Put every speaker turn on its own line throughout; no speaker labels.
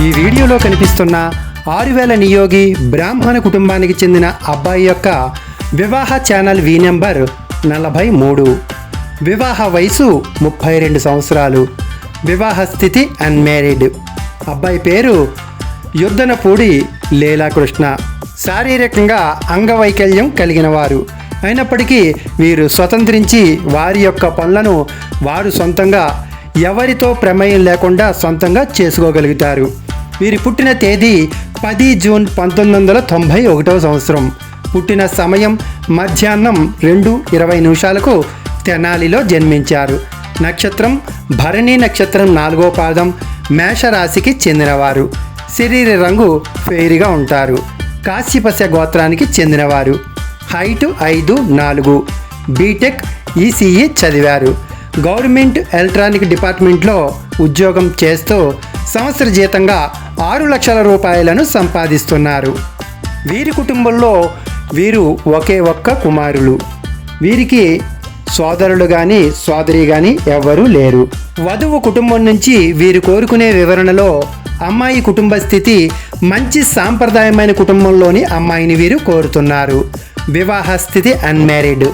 ఈ వీడియోలో కనిపిస్తున్న ఆరు వేల నియోగి బ్రాహ్మణ కుటుంబానికి చెందిన అబ్బాయి యొక్క వివాహ ఛానల్ వి నెంబర్ నలభై మూడు. వివాహ వయసు ముప్పై రెండు సంవత్సరాలు. వివాహ స్థితి అన్మ్యారీడ్ అబ్బాయి పేరు యుద్ధనపూడి లీలాకృష్ణ. శారీరకంగా అంగవైకల్యం కలిగిన వారు. అయినప్పటికీ వీరు స్వతంత్రించి వారి యొక్క పనులను వారు సొంతంగా ఎవరితో ప్రమేయం లేకుండా సొంతంగా చేసుకోగలుగుతారు. వీరి పుట్టిన తేదీ పది జూన్ పంతొమ్మిది వందల తొంభై ఒకటవ సంవత్సరం. పుట్టిన సమయం మధ్యాహ్నం రెండు ఇరవై నిమిషాలకు తెనాలిలో జన్మించారు. నక్షత్రం భరణి నక్షత్రం నాలుగో పాదం మేషరాశికి చెందినవారు. శరీర రంగు ఫెయిర్గా ఉంటారు. కాశ్యపస్య గోత్రానికి చెందినవారు. హైటు ఐదు నాలుగు. బీటెక్ ఈసీఈ చదివారు. గవర్నమెంట్ ఎలక్ట్రానిక్ డిపార్ట్మెంట్లో ఉద్యోగం చేస్తూ సంవత్సర జీతంగా ఆరు లక్షల రూపాయలను సంపాదిస్తున్నారు. వీరి కుటుంబంలో వీరు ఒకే ఒక్క కుమారులు. వీరికి సోదరులు కానీ సోదరి కానీ ఎవ్వరూ లేరు. వధువు కుటుంబం నుంచి వీరు కోరుకునే వివరణలో అమ్మాయి కుటుంబ స్థితి మంచి సాంప్రదాయమైన కుటుంబంలోని అమ్మాయిని వీరు కోరుతున్నారు. వివాహ స్థితి అన్మ్యారీడ్.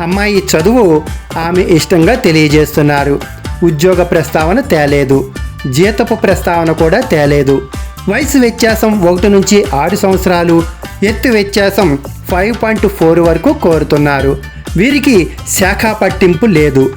అమ్మాయి చదువు ఆమె ఇష్టంగా తెలియజేస్తున్నారు. ఉద్యోగ ప్రస్తావన తేలేదు. జీతపు ప్రస్తావన కూడా తేలేదు. వయసు వ్యత్యాసం ఒకటి నుంచి ఆరు సంవత్సరాలు ఎత్తు వ్యత్యాసం ఫైవ్ పాయింట్ ఫోర్ వరకు కోరుతున్నారు. వీరికి శాఖ పట్టింపు లేదు.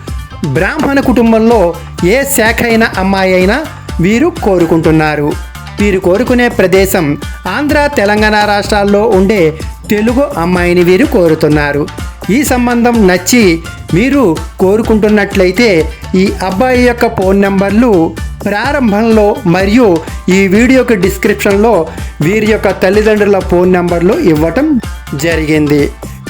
బ్రాహ్మణ కుటుంబంలో ఏ శాఖ అయిన అమ్మాయి అయినా వీరు కోరుకుంటున్నారు. వీరు కోరుకునే ప్రదేశం ఆంధ్ర తెలంగాణ రాష్ట్రాల్లో ఉండే తెలుగు అమ్మాయిని వీరు కోరుతున్నారు. ఈ సంబంధం నచ్చి మీరు కోరుకుంటున్నట్లయితే ఈ అబ్బాయి యొక్క ఫోన్ నెంబర్లు ప్రారంభంలో మరియు ఈ వీడియోకి డిస్క్రిప్షన్లో వీరి యొక్క తల్లిదండ్రుల ఫోన్ నెంబర్లు ఇవ్వటం జరిగింది.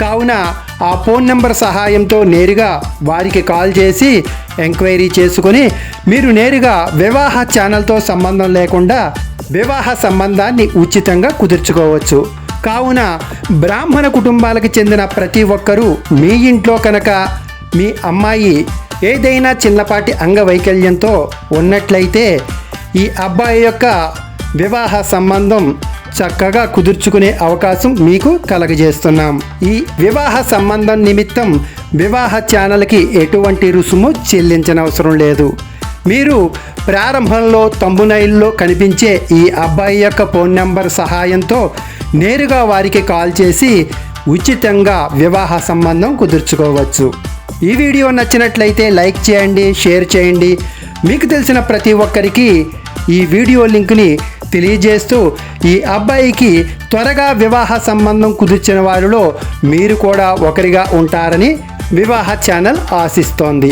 కావున ఆ ఫోన్ నెంబర్ సహాయంతో నేరుగా వారికి కాల్ చేసి ఎంక్వైరీ చేసుకొని మీరు నేరుగా వివాహ ఛానల్తో సంబంధం లేకుండా వివాహ సంబంధాన్ని ఉచితంగా కుదుర్చుకోవచ్చు. కావున బ్రాహ్మణ కుటుంబాలకు చెందిన ప్రతి ఒక్కరూ మీ ఇంట్లో కనుక మీ అమ్మాయి ఏదైనా చిన్నపాటి అంగవైకల్యంతో ఉన్నట్లయితే ఈ అబ్బాయి యొక్క వివాహ సంబంధం చక్కగా కుదుర్చుకునే అవకాశం మీకు కలగజేస్తున్నాం. ఈ వివాహ సంబంధం నిమిత్తం వివాహ ఛానల్కి ఎటువంటి రుసుము చెల్లించనవసరం లేదు. మీరు ప్రారంభంలో తంబునైల్లో కనిపించే ఈ అబ్బాయి యొక్క ఫోన్ నెంబర్ సహాయంతో నేరుగా వారికి కాల్ చేసి ఉచితంగా వివాహ సంబంధం కుదుర్చుకోవచ్చు. ఈ వీడియో నచ్చినట్లయితే లైక్ చేయండి షేర్ చేయండి. మీకు తెలిసిన ప్రతి ఒక్కరికి ఈ వీడియో లింక్ని తెలియజేస్తూ ఈ అబ్బాయికి త్వరగా వివాహ సంబంధం కుదిర్చిన వారిలో మీరు కూడా ఒకరిగా ఉంటారని వివాహ ఛానల్ ఆశిస్తోంది.